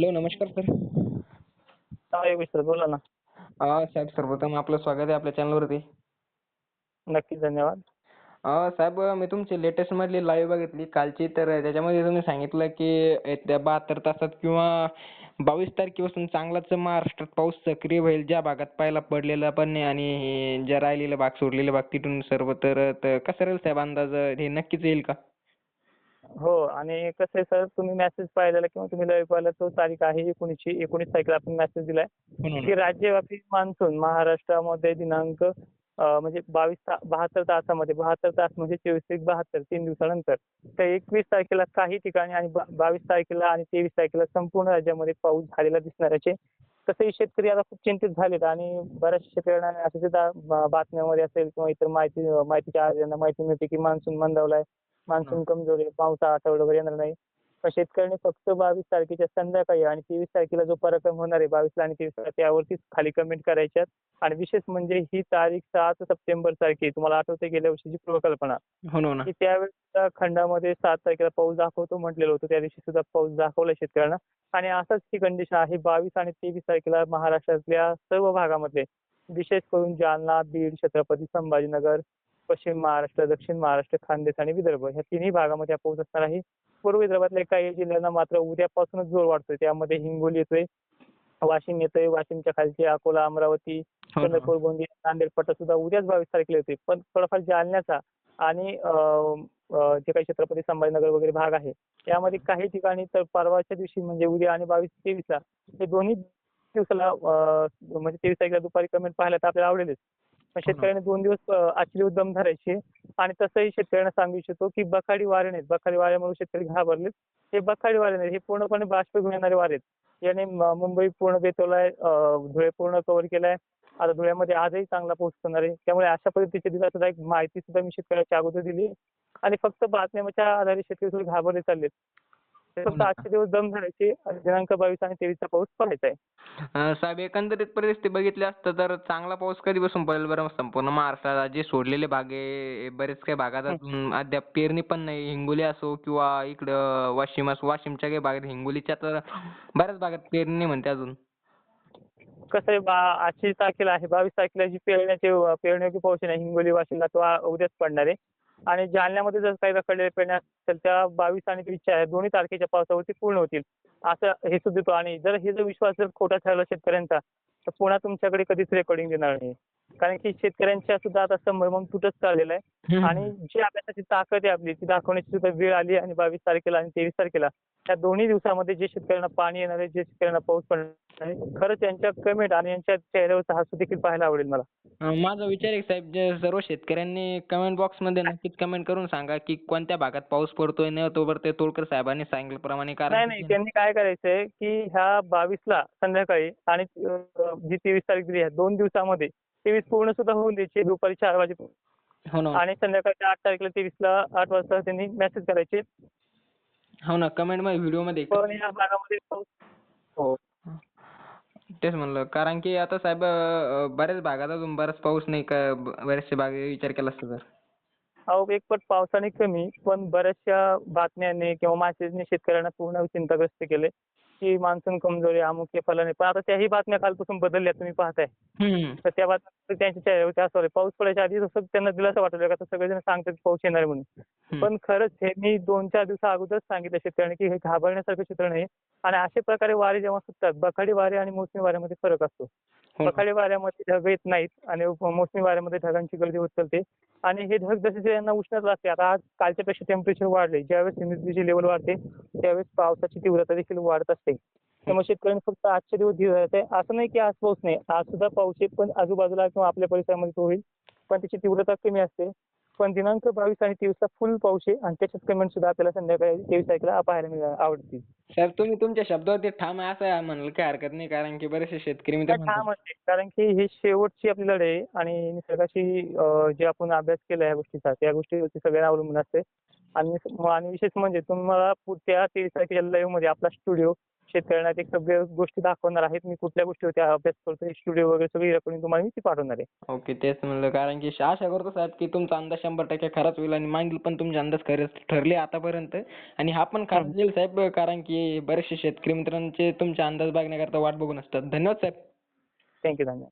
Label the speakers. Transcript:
Speaker 1: Hello नमस्कार sir.
Speaker 2: हा Yogesh sir बोला ना.
Speaker 1: अं, साहेब सर्वप्रथम आपलं स्वागत आहे आपल्या चॅनलवरती.
Speaker 2: नक्कीच धन्यवाद.
Speaker 1: अं, साहेब मी तुमची लेटेस्ट मधली लाईव्ह बघितली कालची तर त्याच्यामध्ये तुम्ही सांगितलं की येत्या बहात्तर तासात किंवा बावीस तारखेपासून चांगलाच महाराष्ट्रात पाऊस सक्रिय होईल ज्या भागात पहिला पडलेला पण नाही आणि ज्या राहिलेला भाग सोडलेले भाग तिथून सर्व तर तर कसं राहील साहेब अंदाज हे नक्कीच येईल का?
Speaker 2: हो आणि कसं आहे सर तुम्ही मेसेज पाहिलेला किंवा तुम्ही लाईव्ह पाहिला तो तारीख आहे एकोणीसची एकोणीस तारखेला आपण मेसेज दिलाय. की राज्यव्यापी मान्सून महाराष्ट्रामध्ये दिनांक म्हणजे बावीस बहात्तर तासामध्ये बहात्तर तास म्हणजे चोवीस ते बहात्तर तीन दिवसानंतर. तर एकवीस तारखेला काही ठिकाणी आणि बावीस तारखेला आणि तेवीस तारखेला संपूर्ण राज्यामध्ये पाऊस झालेला दिसणार आहे. तसंही शेतकरी आता खूप चिंतित झालेत आणि बऱ्याचशा शेतकऱ्यांना असं सुद्धा बातम्यामध्ये असेल किंवा इतर माहिती माहितीच्या माहिती मिळते की मान्सून मंदावलाय. मान्सून कमजोर आहे पावसा आठवडा वगैरे येणार नाही. पण शेतकऱ्यांनी फक्त बावीस तारखेच्या संध्याकाळी आणि तेवीस तारखेला जो पराक्रम होणार आहे बावीसला आणि तेवीसला त्यावरतीच खाली कमेंट करायच्यात. आणि विशेष म्हणजे ही तारीख सात सप्टेंबर तारखे तुम्हाला आठवते गेल्या वर्षीची पूर्वकल्पना?
Speaker 1: हो ना, हो ना.
Speaker 2: की त्यावेळेस त्या खंडामध्ये सात तारखेला पाऊस दाखवतो म्हटलेलं होतं. त्या दिवशी सुद्धा पाऊस दाखवला शेतकऱ्यांना. आणि असंच ही कंडिशन आहे बावीस आणि तेवीस तारखेला महाराष्ट्रातल्या सर्व भागामध्ये विशेष करून जालना बीड छत्रपती संभाजीनगर पश्चिम महाराष्ट्र दक्षिण महाराष्ट्र खानदेश आणि विदर्भ ह्या तिन्ही भागामध्ये हा पाऊस असणार आहे. पूर्व विदर्भातल्या काही जिल्ह्यांना मात्र उद्यापासूनच जोर वाढतोय. त्यामध्ये हिंगोली येतोय वाशिम येतोय वाशिमच्या खालची अकोला अमरावती
Speaker 1: हो.
Speaker 2: चंद्रपूर गोंदिया नांदेड पट्टा सुद्धा उद्याच बावीस तारखेला येतोय. पण थोडाफार जालन्याचा आणि जे काही छत्रपती संभाजीनगर वगैरे भाग आहे त्यामध्ये काही ठिकाणी तर परवाच्या दिवशी म्हणजे उद्या आणि बावीस तेवीसला हे दोन्ही दिवसाला म्हणजे तेवीस तारखेला दुपारी कमेंट पाहायला तर आपल्याला आवडेलच. पण शेतकऱ्यांनी दोन दिवस ऍक्च्युली उद्यम धरायचे आणि तसंही शेतकऱ्यांना सांगू इच्छितो की बखाडी वारे नाहीत. बखाडी वाऱ्यामुळे शेतकरी घाबरलेत. हे बखाडी वारे नाहीत. हे पूर्णपणे बाष्प घेऊन येणारे वारे आहेत. याने मुंबई पूर्ण बेतवलाय धुळे पूर्ण कव्हर केलाय. आता धुळ्यामध्ये आजही चांगला पाऊस होणार आहे. त्यामुळे अशा पद्धतीची दिवसा सुद्धा एक माहिती सुद्धा मी शेतकऱ्याच्या अगोदर दिली आणि फक्त बातम्याच्या आधारे शेतकरी थोडे घाबरले चाललेत.
Speaker 1: हो
Speaker 2: फक्त. आजचे दिवस दम धरायचे आणि दिनांक बावीस आणि तेवीसचा पाऊस पडायचा आहे.
Speaker 1: साहेब एकंदरीत परिस्थिती बघितली असतं तर चांगला पाऊस कधीपासून पडेल बरं? संपूर्ण महाराष्ट्रात जे सोडलेले भाग आहे बरेच काही भागात अजून अद्याप पेरणी पण नाही. हिंगोली असो किंवा इकडं वाशिम असो वाशिमच्या काही भागात हिंगोलीच्या तर बऱ्याच भागात पेरणी नाही म्हणते अजून.
Speaker 2: कसं आहे बा आजची तारखेला आहे बावीस तारखेला जी पेरण्याचे पेरण्याची पाऊस आहे ना हिंगोली वाशिमला तो उद्याच पडणार आहे. आणि जालन्यामध्ये जर काही रखडलेल्या पेरण्या असतील त्या बावीस आणि तेवीसच्या आहे दोन्ही तारखेच्या पावसावरती पूर्ण होतील. असं हे सुद्धा आणि जर हे जर विश्वास जर खोटा ठरला शेतकऱ्यांचा तर पुन्हा तुमच्याकडे कधीच रेकॉर्डिंग देणार नाही कारण की शेतकऱ्यांच्या सुद्धा आता संभ्रम तुटत चाललेला आहे. आणि जी आपल्यासाठी ताकद आहे आपली ती दाखवण्याची सुद्धा वेळ आली आणि बावीस तारखेला आणि तेवीस तारखेला. त्या दोन्ही दिवसामध्ये जे शेतकऱ्यांना पाणी येणार आहे जे शेतकऱ्यांना पाऊस पडणार आहे खरंच यांच्या कमेंट आणि यांच्या चेहऱ्यावरचा हसू देखील पाहायला आवडेल मला.
Speaker 1: माझा विचार आहे साहेब जे सर्व शेतकऱ्यांनी कमेंट बॉक्समध्ये नक्कीच कमेंट करून सांगा की कोणत्या भागात पाऊस पडतोय न तोवर ते तोडकर साहेबांनी सांगितल्याप्रमाणे
Speaker 2: नाही
Speaker 1: कारण
Speaker 2: नाही
Speaker 1: की-
Speaker 2: त्यांनी काय करायचंय की ह्या बावीसला संध्याकाळी आणि जी तेवीस तारीख दिली आहे दोन दिवसामध्ये तेवीस पूर्ण सुद्धा होऊन द्यायची. दुपारी चार वाजे
Speaker 1: हो ना.
Speaker 2: आणि संध्याकाळच्या आठ तारखेला तेवीसला आठ वाजता त्यांनी मेसेज करायचे.
Speaker 1: हो ना. कमेंटमध्ये व्हिडिओमध्ये
Speaker 2: पण या भागामध्ये हो.
Speaker 1: तेच म्हणलं. कारण की आता साहेब बऱ्याच भागात अजून बराच पाऊस नाही का? ब- बरेचसे भाग विचार केला असता तर.
Speaker 2: अहो एकपट पावसाने कमी पण बऱ्याचशा बातम्यांनी किंवा मेसेजने शेतकऱ्यांना पूर्ण चिंताग्रस्त केले. की मान्सून कमजोर आहे अमुक आहे फलाने. पण आता त्याही बातम्या कालपासून बदलल्या तुम्ही पाहताय. तर त्या बातम्या त्यांच्या असं पाऊस पडायच्या आधी जसं त्यांना दिलासा वाटलं का? सगळेजण सांगतात पाऊस येणार म्हणून. पण खरंच हे मी दोन चार दिवसा अगोदरच सांगितलं शेतकऱ्यांनी की हे घाबरण्यासारखं चित्र नाही. आणि अशा प्रकारे वारे जेव्हा सुटतात बखाडी वारे आणि मोसमी वाऱ्यामध्ये फरक असतो.
Speaker 1: हो.
Speaker 2: बखाडी वाऱ्यामध्ये ढग येत नाहीत आणि मोसमी वाऱ्यामध्ये ढगांची गर्दी होत चालते. आणि हे ढग जसे यांना उष्णता असते आता आज कालच्या पेक्षा टेम्परेचर वाढले. ज्यावेळेस ह्युमिडिटीची लेवल वाढते त्यावेळेस पावसाची तीव्रता देखील वाढत असते. त्यामुळे शेतकऱ्यांनी फक्त आजचे दिवस धीर असं नाही की आज पाऊस नाही. आज सुद्धा पाऊस आहे पण आजूबाजूला किंवा आपल्या परिसरामध्ये तो होईल. पण त्याची तीव्रता कमी असते. पण दिनांक बावीस आणि तेवीसला फुल पाऊस आहे आणि त्याच्यात कमेंट सुद्धा आपल्याला संध्याकाळी तेवीस तारखेला पाहायला मिळ- आवडतील.
Speaker 1: साहेब तुम्ही तुमच्या शब्दावरती ठाम आहे असं म्हणलं काही हरकत नाही कारण की बरेचसे शेतकरी मित्र
Speaker 2: काय ठाम असते कारण की ही शेवटची आपली लढाई आहे आणि निसर्गाशी जे आपण अभ्यास केला या गोष्टीचा त्या गोष्टीवरती सगळ्यांना अवलंबून असते. आणि आणि विशेष म्हणजे तुम्हाला पुढच्या तेवीस तारखेच्या लाईव्हमध्ये आपला स्टुडिओ शेतकऱ्यांना ते सगळ्या गोष्टी दाखवणार आहेत. मी कुठल्या गोष्टीवरती अभ्यास करतोय स्टुडिओ वगैरे सगळी रेकॉर्डिंग तुम्हाला मी ती पाठवणार आहे.
Speaker 1: ओके तेच म्हणलं. कारण की आशा करतो साहेब की तुमचा अंदाज शंभर टक्के खराच होईल आणि मागील पण तुमचे अंदाज खरेच ठरले आतापर्यंत. आणि हा पण खराच येईल साहेब कारण की बरेचसे शेतकरी मित्रांचे तुमचे अंदाज बघण्याकरता वाट बघून असतात. धन्यवाद साहेब.
Speaker 2: थँक्यू धन्यवाद.